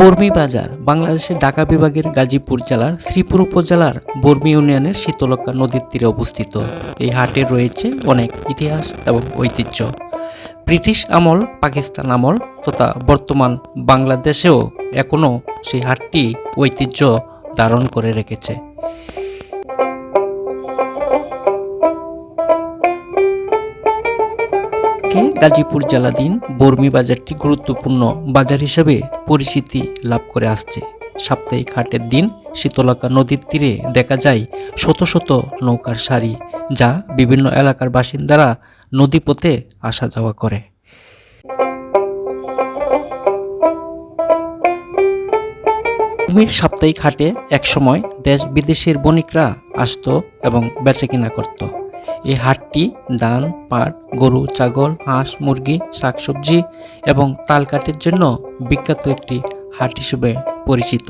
বর্মি বাজার বাংলাদেশের ঢাকা বিভাগের গাজীপুর জেলার শ্রীপুর উপজেলার বর্মি ইউনিয়নের শীতলক্ষা নদীর তীরে অবস্থিত। এই হাটে রয়েছে অনেক ইতিহাস এবং ঐতিহ্য। ব্রিটিশ আমল, পাকিস্তান আমল তথা বর্তমান বাংলাদেশেও এখনও সেই হাটটি ঐতিহ্য ধারণ করে রেখেছে। গাজীপুর জেলাধীন বর্মি বাজারটি গুরুত্বপূর্ণ বাজার হিসেবে পরিচিতি লাভ করে আসছে। সাপ্তাহিক হাটের দিন শীতলকা নদীর তীরে দেখা যায় শত শত নৌকার সারি, যা বিভিন্ন এলাকার বাসিন্দারা নদীপথে আসা যাওয়া করে। ভূমির সাপ্তাহিক হাটে একসময় দেশ বিদেশের বণিকরা আসতো এবং বেচাকেনা করত। এই হাটটি ধান, পাট, গরু, ছাগল, হাঁস, মুরগি, শাকসবজি এবং তাল কাঠের জন্য বিখ্যাত একটি হাট হিসেবে পরিচিত।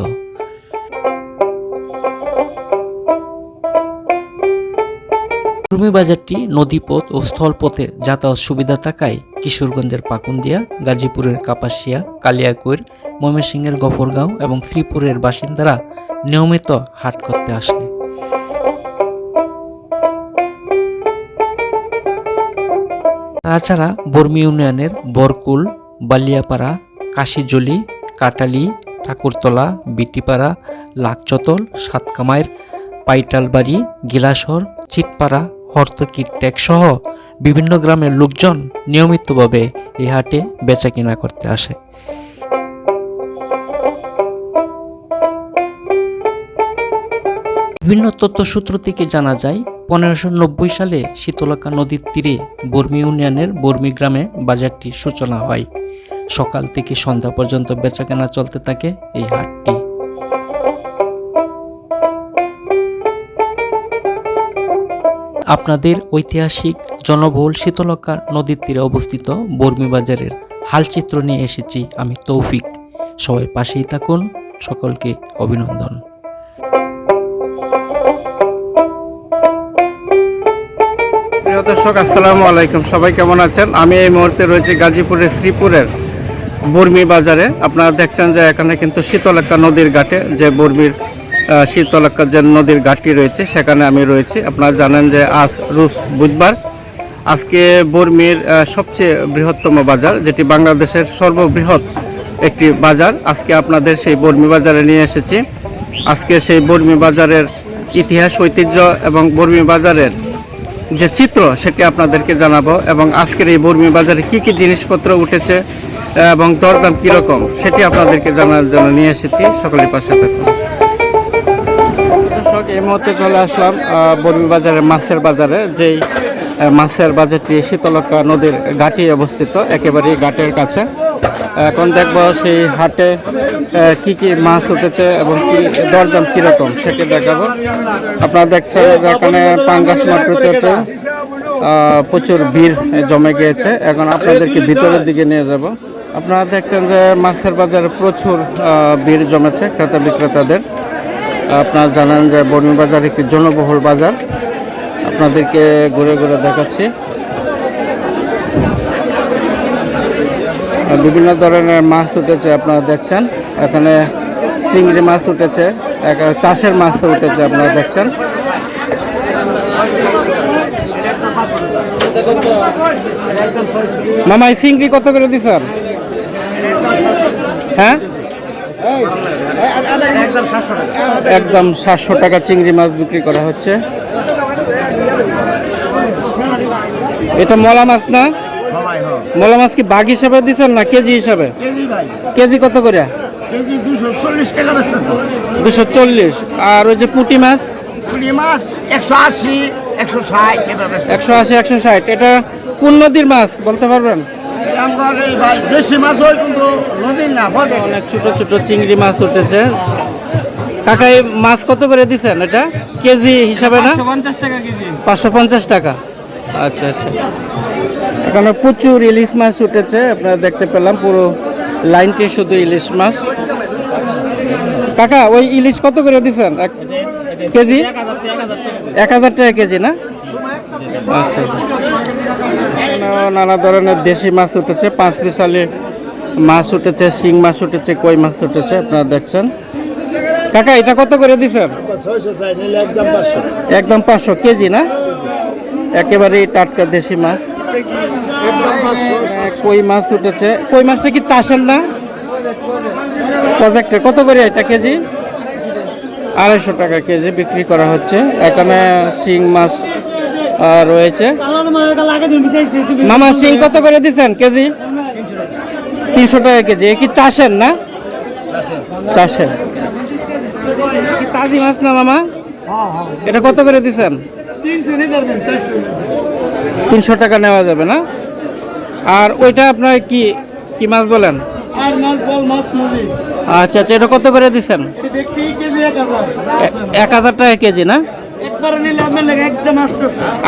রুমি বাজারটি নদীপথ ও স্থলপথে যাতায়াত সুবিধা থাকায় কিশোরগঞ্জের পাকুন্দিয়া, গাজীপুরের কাপাসিয়া, কালিয়াকৈর, ময়মনসিংহের গফরগাঁও এবং শ্রীপুরের বাসিন্দারা নিয়মিত হাট করতে আসে তাছাড়া বর্মি ইউনিয়নের বরকুল, বালিয়াপাড়া, কাশিজলি, কাটালি, ঠাকুরতলা, বিটিপাড়া, লাকচতল সাতকামায়ের পাইটালবাড়ি গিলাসর চিটপাড়া, হর্তকির ট্যাগসহ বিভিন্ন গ্রামের লোকজন নিয়মিতভাবে এই হাটে বেচা বেচাকেনা করতে আসে। বিভিন্ন তথ্যসূত্র থেকে জানা যায়, পনেরোশো নব্বই সালে শীতলকা নদীর তীরে বর্মি ইউনিয়নের বর্মি গ্রামে বাজারটির সূচনা হয়। সকাল থেকে সন্ধ্যা পর্যন্ত বেচাকেনা চলতে থাকে এই হাটটি। আপনাদের ঐতিহাসিক জনবহুল শীতলকা নদীর তীরে অবস্থিত বর্মি বাজারের হালচিত্র নিয়ে এসেছি আমি তৌফিক। সবাই পাশেই থাকুন, সকলকে অভিনন্দন। দর্শক, আসসালামু আলাইকুম। সবাই কেমন আছেন? আমি এই মুহূর্তে রয়েছি গাজীপুরের শ্রীপুরের বর্মি বাজারে। আপনারা দেখছেন যে এখানে কিন্তু শীতলক্কা নদীর ঘাটে যে বর্মির শীতলক্কা যে নদীর ঘাটটি রয়েছে, সেখানে আমি রয়েছি। আপনারা জানেন যে আজ রুশ বুধবার। আজকে বর্মির সবচেয়ে বৃহত্তম বাজার, যেটি বাংলাদেশের সর্ববৃহৎ একটি বাজার। আজকে আপনাদের সেই বর্মি বাজারে নিয়ে এসেছি। আজকে সেই বর্মি বাজারের ইতিহাস, ঐতিহ্য এবং বর্মি বাজারের যে চিত্র সেটি আপনাদেরকে জানাব এবং আজকের এই বর্মি বাজারে কি কি জিনিসপত্র উঠেছে এবং দরদাম কীরকম সেটি আপনাদেরকে জানার জন্য নিয়ে এসেছি। সকলের পাশে থাকুন। দর্শক, এই মুহূর্তে চলে আসলাম বর্মি বাজারে মাছের বাজারে, যেই মাছের বাজারটি শীতলকা নদীর ঘাটি অবস্থিত, একেবারেই ঘাটের কাছে। এখন দেখব সেই হাটে কি কি মাছ উঠেছে এবং কি দরদাম কীরকম সেটি দেখাবো। আপনারা দেখছেন এখানে পাঙ্গাস মাছ প্রচুর ভিড় জমে গিয়েছে। এখন আপনাদেরকে ভিতরের দিকে নিয়ে যাব। আপনারা দেখছেন যে মাছের বাজারে প্রচুর ভিড় জমেছে ক্রেতা বিক্রেতাদের। আপনারা জানেন যে বর্মি বাজার একটি জনবহুল বাজার। আপনাদেরকে ঘুরে ঘুরে দেখাচ্ছি। বিভিন্ন ধরনের মাছ উঠেছে আপনারা দেখছেন। এখানে চিংড়ি মাছ উঠেছে চাষের মাছ উঠেছে আপনারা দেখছেন। মামা, এই চিংড়ি কত করে দিছেন? হ্যাঁ? একদম সাতশো টাকা চিংড়ি মাছ বিক্রি করা হচ্ছে। এটা মলা মাছ না? মলা মাছ কি বাঘ হিসাবে দিচ্ছেন না কেজি হিসাবে? কেজি কত করে? দুশো চল্লিশ আর ওই যে পুঁটি মাছ? পুঁটি মাছ একশো আশি একশো ষাট এটা একশো আশি একশো ষাট। এটা কোন নদীর মাছ বলতে পারবেন? অনেক ছোট ছোট চিংড়ি মাছ উঠেছে। কাকা এই মাছ কত করে দিচ্ছেন এটা? কেজি হিসাবে না? পাঁচশো পঞ্চাশ টাকা। আচ্ছা আচ্ছা। এখানে প্রচুর ইলিশ মাছ উঠেছে, আপনারা দেখতে পেলাম, পুরো লাইনটি শুধু ইলিশ মাছ। কাকা, ওই ইলিশ কত করে দিচ্ছেন এক কেজি? এক হাজার টাকা কেজি, না? আচ্ছা। নানা ধরনের দেশি মাছ উঠেছে, পাঁচ মিশালি মাছ উঠেছে, শিং মাছ উঠেছে, কই মাছ উঠেছে, আপনারা দেখছেন। কাকা, এটা কত করে দিচ্ছেন একদম পাঁচশো কেজি, না? একেবারেই টাটকা দেশি মাছ। কই মাছ উঠেছে? কই মাছটা কি চাষের না? প্রজেক্টে কত করে এটা কেজি? আড়াইশো টাকা কেজি বিক্রি করা হচ্ছে। এখানে শিং মাছ রয়েছে। মামা শিং কত করে দিচ্ছেন কেজি? তিনশো টাকা কেজি। কি চাষের না? চাষের। তাজি মাছ না, মামা? এটা কত করে দিচ্ছেন তিনশো টাকা নেওয়া যাবে না? আর ওইটা আপনার কি কি মাছ বলেন? আচ্ছা আচ্ছা এটা কত করে দিচ্ছেন? এক হাজার। টাকা কেজি না?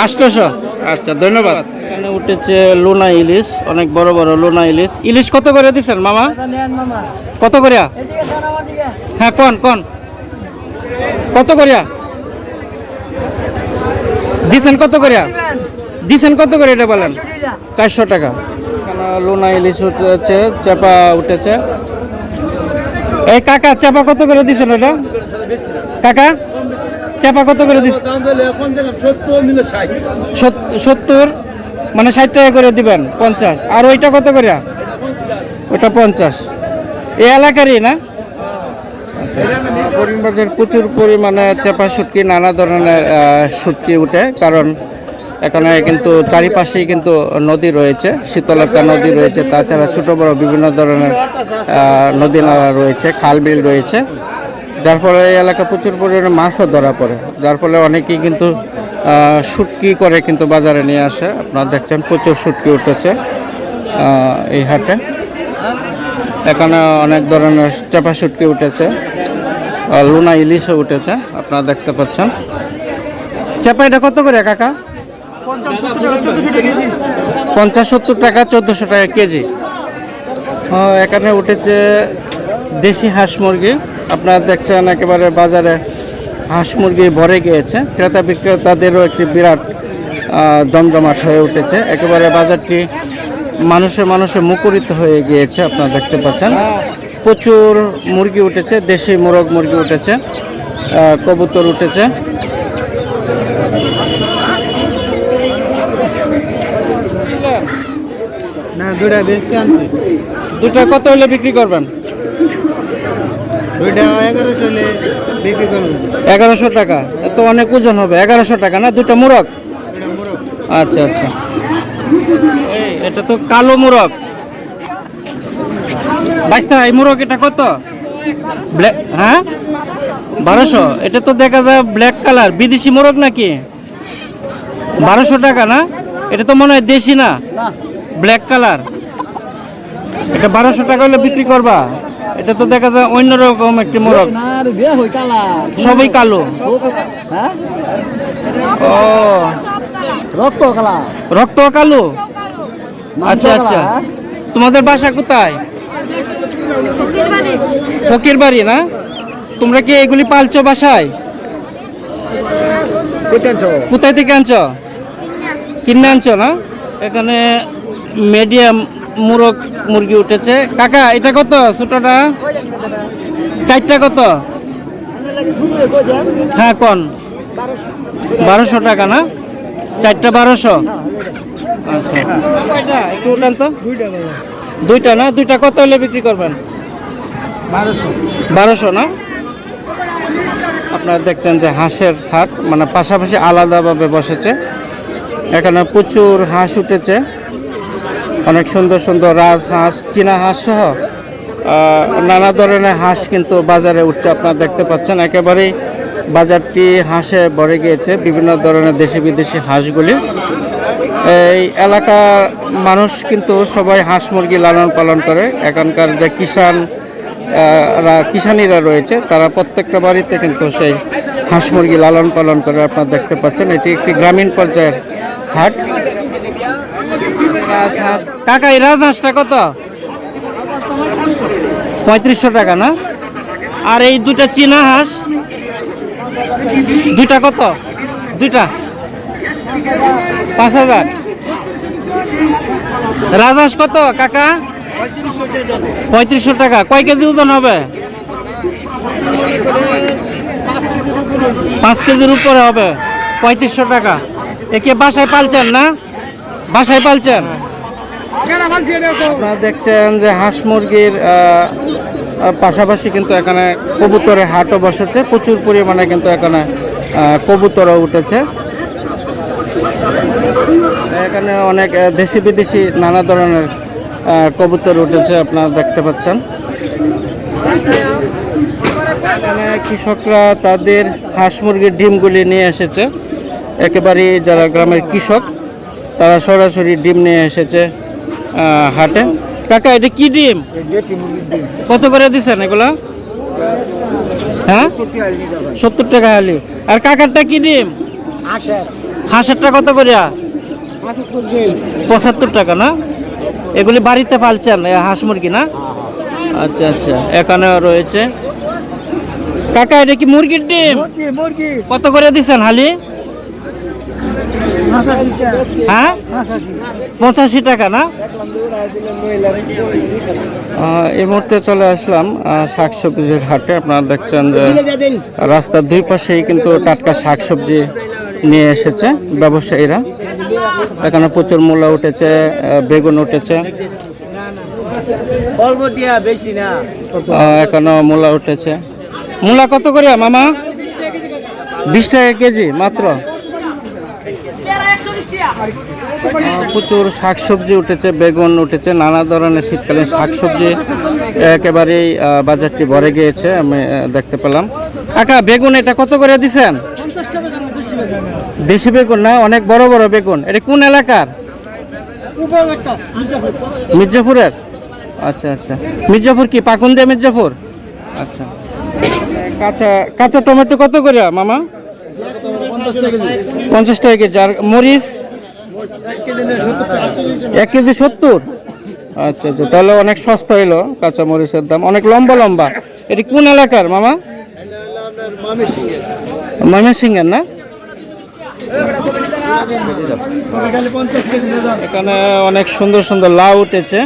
আটশোশো। আচ্ছা ধন্যবাদ। এখানে উঠেছে লোনা ইলিশ অনেক বড় বড় লোনা ইলিশ। ইলিশ কত করে দিচ্ছেন মামা? কত করে? এদিকে স্যার আমার দিকে হ্যাঁ কোন কোন? কত করিয়া দিছেন কত করিয়া দিছেন কত করে এটা বলেন? চারশো টাকা। লোনা ইলিশ উঠেছে চাপা উঠেছে। এই কাকা চাপা কত করে দিছেন এটা কাকা চাপা কত করে দিচ্ছেন সত্তর মানে ষাট টাকা করে দিবেন পঞ্চাশ। আর ওইটা কত করে? ওটা পঞ্চাশ। এই এলাকারই না? করিমবাজার প্রচুর পরিমাণে চেপা শুটকি নানা ধরনের শুটকি উঠে কারণ এখানে কিন্তু চারিপাশেই কিন্তু নদী রয়েছে শীতলকা নদী রয়েছে, তাছাড়া ছোট বড় বিভিন্ন ধরনের নদী নালা রয়েছে, খাল বিল রয়েছে। যার ফলে এই এলাকা প্রচুর পরিমাণে মাছও ধরা পড়ে, যার ফলে অনেকেই কিন্তু শুটকি করে কিন্তু বাজারে নিয়ে আসে। আপনারা দেখছেন প্রচুর শুটকি উঠেছে এই হাটে। এখানে অনেক ধরনের চাপা শুটকি উঠেছে লুনা ইলিশও উঠেছে, আপনারা দেখতে পাচ্ছেন। চাপা এটা কত করে, কাকা? পঞ্চাশ সত্তর টাকা, চোদ্দোশো টাকা কেজি। এখানে উঠেছে দেশি হাঁস মুরগি। আপনারা দেখছেন একেবারে বাজারে হাঁস মুরগি ভরে গিয়েছে। ক্রেতা বিক্রেতাদেরও একটি বিরাট জমজমাট হয়ে উঠেছে। একেবারে বাজারটি মানুষে মানুষে মুখরিত হয়ে গিয়েছে, আপনারা দেখতে পাচ্ছেন। প্রচুর মুরগি উঠেছে, দেশি মোরগ মুরগি উঠেছে কবুতর উঠেছে। বেচতে আনছি। দুটা কত হলে বিক্রি করবেন? দুইটা এগারোশো হলে বিক্রি করব। এগারোশো টাকা। তো অনেক ওজন হবে। এগারোশো টাকা না? দুটো মুরগ? আচ্ছা আচ্ছা। এই এটা তো কালো মুরগ। বাইশটা এই মুরগ এটা কত? ব্ল্যাক হ্যাঁ? বারোশো। এটা তো দেখা যায় ব্ল্যাক কালার। বিদেশি মোরগ নাকি? বারোশো টাকা না? এটা তো মনে হয় দেশি না। Black colour. এটা বারোশো টাকা হলে বিক্রি করবা। এটা তো দেখা যায় অন্যরকম একটি মোরগ। সবই কালো। ও। রক্ত কালা? রক্ত কালো আচ্ছা আচ্ছা। তোমাদের বাসা কোথায়? ফকির বাড়ি না? তোমরা কি এগুলি পালছো বাসায়? কোথায় থেকে আনছো? কিনে আনছো না? এখানে মিডিয়াম মুরগ মুরগি উঠেছে। কাকা এটা কত ছোটটা? চারটা কত? হ্যাঁ কোন? বারোশো টাকা না? চারটা বারোশো? আচ্ছা। কয়টা? একটু উঠান তো। দুইটা না? দুইটা কত হলে বিক্রি করবেন? বারোশো। বারোশো না? আপনারা দেখছেন যে হাঁসের হাট মানে পাশাপাশি আলাদাভাবে বসেছে। এখানে প্রচুর হাঁস উঠেছে। অনেক সুন্দর সুন্দর রাজহাঁস চীনা হাঁস সহ নানা ধরনের হাঁস কিন্তু বাজারে উঠছে, আপনারা দেখতে পাচ্ছেন। একেবারেই বাজারটি হাঁসে ভরে গিয়েছে, বিভিন্ন ধরনের দেশি বিদেশি হাঁসগুলি। এই এলাকার মানুষ কিন্তু সবাই হাঁস মুরগি লালন পালন করে। এখানকার যে কিষান কিষানিরা রয়েছে, তারা প্রত্যেকটা বাড়িতে কিন্তু সেই হাঁস মুরগি লালন পালন করে আপনারা দেখতে পাচ্ছেন। এটি একটি গ্রামীণ পর্যায়ের হাট? কাকা, এই রাজহাঁসটা কত? পঁয়ত্রিশশো টাকা, না? আর এই দুটা চীনা হাঁস? দুইটা কত? দুইটা পাঁচ হাজার। রাজহাঁস কত, কাকা? পঁয়ত্রিশশো টাকা। কয় কেজি ওজন হবে? পাঁচ কেজির উপরে হবে। পঁয়ত্রিশশো টাকা। একে বাসায় পালছেন না? বাসায় পালছেন? আপনারা দেখছেন যে হাঁস মুরগির পাশাপাশি কিন্তু এখানে কবুতরের হাটও বসেছে। প্রচুর পরিমাণে কিন্তু এখানে কবুতরও উঠেছে। এখানে অনেক দেশি বিদেশি নানা ধরনের কবুতর উঠেছে, আপনারা দেখতে পাচ্ছেন। এখানে কৃষকরা তাদের হাঁস মুরগির ডিমগুলি নিয়ে এসেছে। একেবারে যারা গ্রামের কৃষক তারা সরাসরি ডিম নিয়ে এসেছে হাটে। কাকা এটা কি ডিম? কত করে দিচ্ছেন এগুলা? হ্যাঁ? সত্তর টাকা হালি। আর কাকারটা কি ডিম? হাঁসেরটা কত করে? পঁচাত্তর টাকা না? এগুলি বাড়িতে পালছেন হাঁস মুরগি না? আচ্ছা আচ্ছা এখানে রয়েছে। কাকা এটা কি মুরগির ডিম? কত করে দিচ্ছেন হালি? হ্যাঁ? পঁচাশি টাকা না? এই মুহূর্তে চলে আসলাম আহ, শাকসবজির হাটে। আপনারা দেখছেন যে রাস্তার দুই পাশেই কিন্তু টাটকা শাকসবজি নিয়ে এসেছে ব্যবসায়ীরা। এখানে প্রচুর মূলা উঠেছে বেগুন উঠেছে। অল্প টিয়া বেশি না। আহ, এখানেও মূলা উঠেছে। মূলা কত করে মামা? বিশ টাকা কেজি। মাত্র? প্রচুর শাকসবজি উঠেছে, বেগুন উঠেছে, নানা ধরনের শীতকালীন শাকসবজি একেবারেই বাজারটি ভরে গিয়েছে, আমি দেখতে পেলাম। কাকা, বেগুন এটা কত করে দিছেন? দেশি বেগুন না, অনেক বড় বড় বেগুন। এটা কোন এলাকার? মির্জাপুরের? আচ্ছা আচ্ছা। মির্জাপুর কি, পাকুন্দিয়া মির্জাপুর? আচ্ছা। কাঁচা কাঁচা টমেটো কত করে, মামা? পঞ্চাশ টাকা কেজি। আর মরিচ? এক কেজি সত্তর? আচ্ছা আচ্ছা তাহলে অনেক সস্তা হইল কাঁচা মরিচের দাম। অনেক লম্বা লম্বা। এটি কোন এলাকার, মামা? ময়মনসিংহের না? এখানে অনেক সুন্দর সুন্দর লাউ উঠেছে।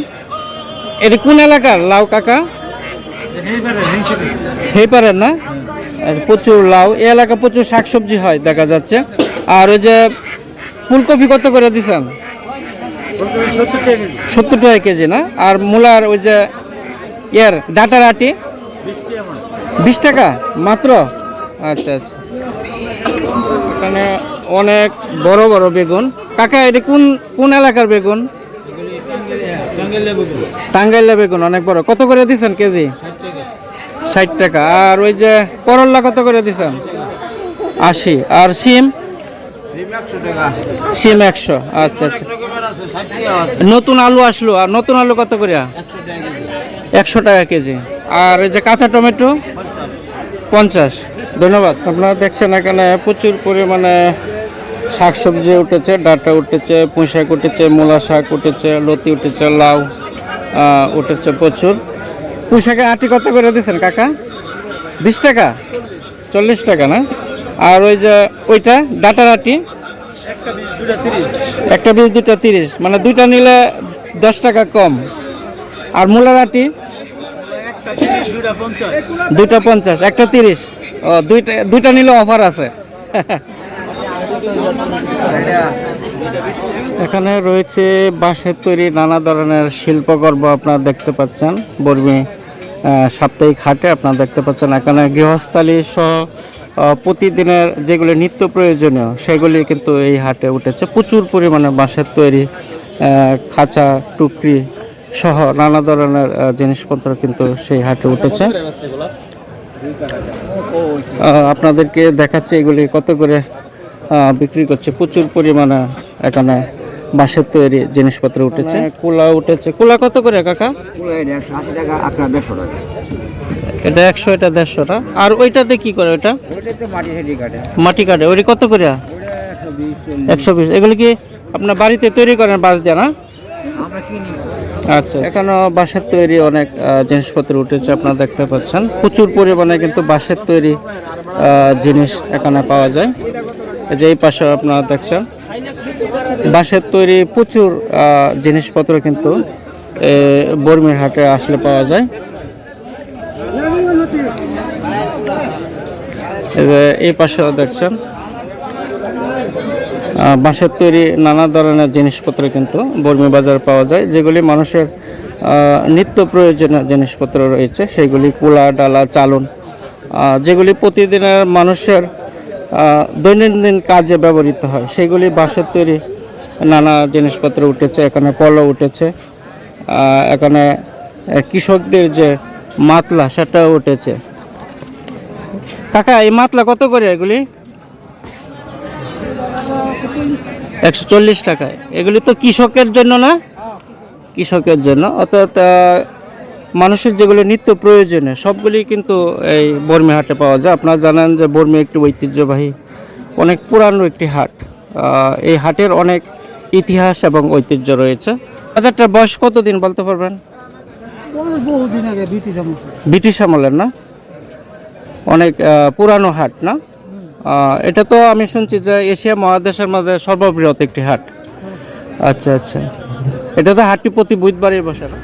এটি কোন এলাকার, লাউ কাকা? হেপারের না? প্রচুর লাউ। এই এলাকা প্রচুর শাকসবজি হয়, দেখা যাচ্ছে। আর ওই যে ফুলকপি কত করে দিচ্ছেন সত্তর টাকা কেজি। না? আর মূলার ওই যে ইয়ার ডাটার আটি? বিশ টাকা মাত্র? আচ্ছা আচ্ছা। এখানে অনেক বড় বড় বেগুন। কাকা এটা কোন কোন এলাকার বেগুন? টাঙ্গাইলা বেগুন অনেক বড়। কত করে দিচ্ছেন কেজি? ষাট টাকা। আর ওই যে করল্লা কত করে দিচ্ছেন আশি। আর সিম সিম একশো আচ্ছা আচ্ছা। নতুন আলু আসলো, আর নতুন আলু কত করে একশো টাকা কেজি। আর এই যে কাঁচা টমেটো? পঞ্চাশ। ধন্যবাদ। আপনারা দেখছেন এখানে প্রচুর পরিমাণে শাকসবজি উঠেছে, ডাটা উঠেছে পুঁই শাক উঠেছে, মূলা শাক উঠেছে, লতি উঠেছে, লাউ উঠেছে প্রচুর। পুঁই শাকে আটি কত করে দিচ্ছেন কাকা? বিশ টাকা? চল্লিশ টাকা, না? আর ওই যে ওইটা ডাটার আটি একটা বিশ দুটা তিরিশ। মানে দুইটা নিলে দশ টাকা কম। আর মূলার আটি দুইটা পঞ্চাশ। একটা তিরিশ। ও দুইটা দুইটা নিলে অফার আছে। এখানে রয়েছে বাঁশের তৈরি নানা ধরনের শিল্পকর্ম আপনারা দেখতে পাচ্ছেন। বর্মি সাপ্তাহিক হাটে আপনারা দেখতে পাচ্ছেন। এখানে গৃহস্থালী সহ প্রতিদিনের যেগুলি নিত্য প্রয়োজনীয়, সেগুলি কিন্তু এই হাটে উঠেছে। প্রচুর পরিমাণে বাঁশের তৈরি খাঁচা, টুকরি সহ নানা ধরনের জিনিসপত্র কিন্তু সেই হাটে উঠেছে। আপনাদেরকে দেখাচ্ছে এগুলি কত করে বিক্রি করছে। প্রচুর পরিমাণে এখানে বাঁশের তৈরি জিনিসপত্র উঠেছে। কুলা উঠেছে। কুলা কত করে কাকা? একশো আশি দেড়শো টাকা। এটা একশো এটা দেড়শোটা আর ওইটাতে কি করে ওইটা? মাটি কাটে। মাটি ওইটা কত করে? একশো বিশ এগুলি কি আপনার বাড়িতে তৈরি করেন বাঁশ দিয়ে না? আচ্ছা। এখানেও বাঁশের তৈরি অনেক জিনিসপত্র উঠেছে আপনারা দেখতে পাচ্ছেন। প্রচুর পরিমাণে কিন্তু বাঁশের তৈরি আহ, জিনিস এখানে পাওয়া যায়। এই যে এই পাশে আপনারা দেখছেন বাঁশের তৈরি প্রচুর জিনিসপত্র কিন্তু বর্মির হাটে আসলে পাওয়া যায়। এই পাশেও দেখছেন। বাঁশের তৈরি নানা ধরনের জিনিসপত্র কিন্তু বর্মি বাজার পাওয়া যায়, যেগুলি মানুষের নিত্য প্রয়োজনীয় জিনিসপত্র রয়েছে, সেগুলি কুলা, ডালা, চালন যেগুলি প্রতিদিনের মানুষের দৈনন্দিন কাজে ব্যবহৃত হয়, সেগুলি বাঁশের তৈরি নানা জিনিসপত্র উঠেছে, এখানে পলো উঠেছে এখানে কৃষকদের যে মাতলা, সেটাও উঠেছে। কাকা, এই মাতলা কত করে এগুলি? একশো চল্লিশ টাকায় এগুলি তো কৃষকের জন্য না? কৃষকের জন্য। অর্থাৎ মানুষের যেগুলো নিত্য প্রয়োজনে, সবগুলি কিন্তু এই বর্মি হাটে পাওয়া যায়। আপনারা জানেন যে বর্মি একটি ঐতিহ্যবাহী, অনেক পুরানো একটি হাট। এই হাটের অনেক ইতিহাস এবং ঐতিহ্য রয়েছে। বাজারটার বয়স কতদিন বলতে পারবেন? বহুদিন আগে ব্রিটিশ আমল। ব্রিটিশ আমলের না? অনেক পুরানো হাট না? এটা তো আমি শুনছি যে এশিয়া মহাদেশের মধ্যে সর্ববৃহৎ একটি হাট। আচ্ছা আচ্ছা। এটা তো হাটটি প্রতি বুধবারই বসে না?